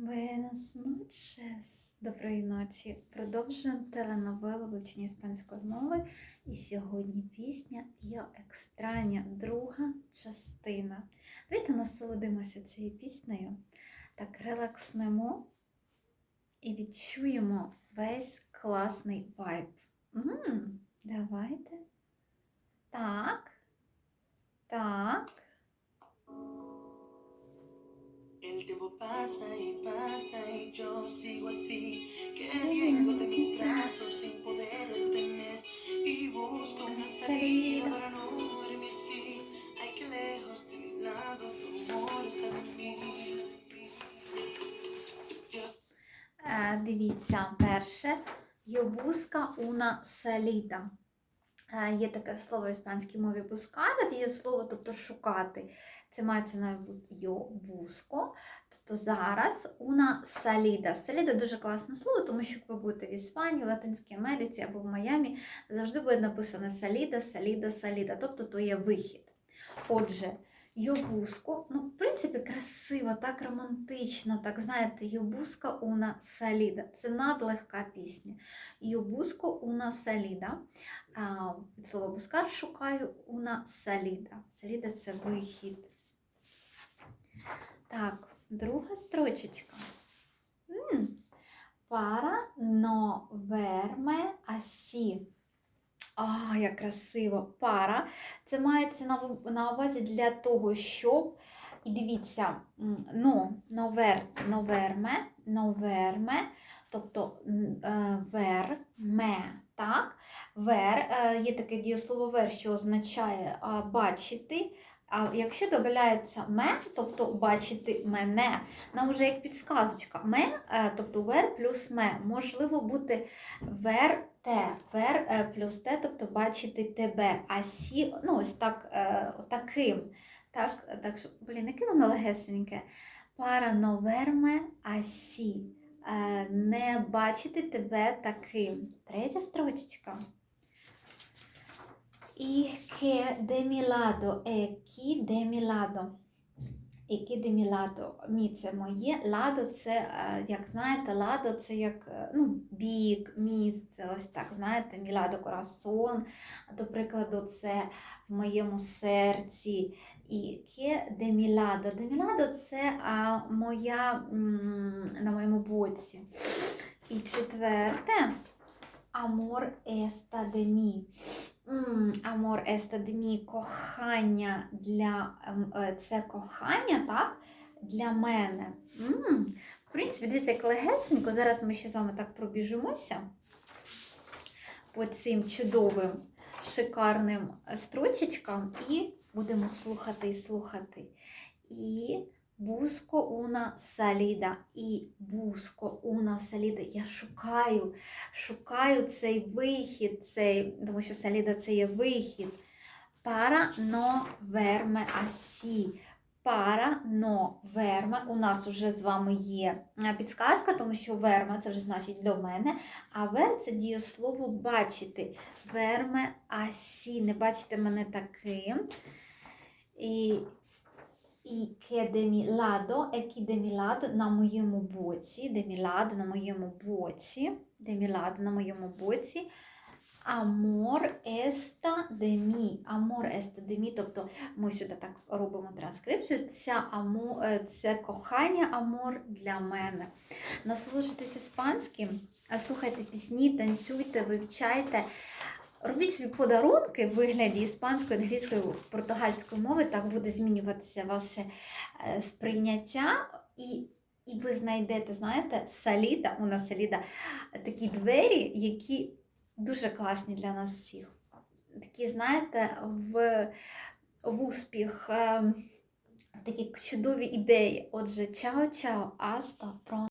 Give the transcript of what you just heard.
Buenas noches. Доброї ночі. Продовжуємо теленовелу вивчення іспанської мови. І сьогодні пісня Йо екстрання, друга частина. Давайте насолодимося цією піснею. Так релакснемо і відчуємо весь класний вайб. М, Давайте. Так. pasa y pasa y yo sigo así, queriéndote en mis brazos sin poder detener. Y busco una salida para no verme así. Ay, que lejos de mi lado tu amor está de mí. Yo Е, Дивіться, перше йобуска уна саліда. Е, Є таке слово в іспанській мові бускара, є слово, тобто шукати. Це мається на йобуско. Тобто зараз una саліда. Саліда дуже класне слово, тому що як ви будете в Іспанії, в Латинській Америці або в Майамі, завжди буде написано саліда, саліда, саліда. Тобто то є вихід. Отже, Йобуско, ну, в принципі, красиво, так романтично, так знаєте, Йобуска уна саліда. Це надлегка пісня. Йобуско уна саліда. А, від слова бускар шукаю уна саліда. Саліда це вихід. Так, друга строчечка. М, Пара но верме асі. А, як красиво. Пара. Це мається на, увазі для того, щоб. І дивіться, но, новер, новерме, новерме, тобто е, верме, так? Вер, е, є таке дієслово вер, що означає бачити. А якщо додається ме, тобто бачити мене, нам вже як підсказочка. Ме, е, тобто вер плюс ме, можливо бути вер те, вер плюс те, тобто бачити тебе, а сі, ну ось так, е, таким. Так, так що, блін, яке воно легесеньке. Пара новерме асі. Е, Не бачити тебе таким. Третя строчечка. І ке де мі ладо, е кі де мі ладо. Які де мі ладо? Мі це моє. Ладо це, е, як знаєте, ладо це як ну, бік, місце, ось так, знаєте, мі ладо корасон. До прикладу, це в моєму серці. І ке де мі ладо. Де мі ладо це а, моя на моєму боці. І четверте. Амор еста де мі. Амор еста. Кохання для ем, е, це кохання, так? Для мене. В принципі, дивіться, як легесенько. Зараз ми ще з вами так пробіжимося по цим чудовим, шикарним е, строчечкам і будемо слухати і слухати. І буско уна саліда, і буско уна саліда. Я шукаю, шукаю цей вихід, цей, тому що саліда це є вихід. Пара но верме асі. Пара но верме. У нас вже з вами є підсказка, тому що верма це вже значить до мене. А вер це дієслово бачити. Верме асі. Не бачите мене таким. І, і ке де мі ладо, екі де мі ладо на моєму боці. Де мі ладо на моєму боці. Де мі ладо на моєму боці. Амор еста де мі. Амор еста де мі. Тобто ми сюди так робимо транскрипцію. Ця амо, е, це кохання амор для мене. Насолоджуйтесь іспанським, слухайте пісні, танцюйте, вивчайте. Робіть собі подарунки в вигляді іспанської, англійської, португальської мови, так буде змінюватися ваше е, сприйняття. І, і ви знайдете, знаєте, саліда, у нас саліда, такі двері, які дуже класні для нас всіх. Такі, знаєте, в, в успіх, е, такі чудові ідеї. Отже, чао-чао, аста, про.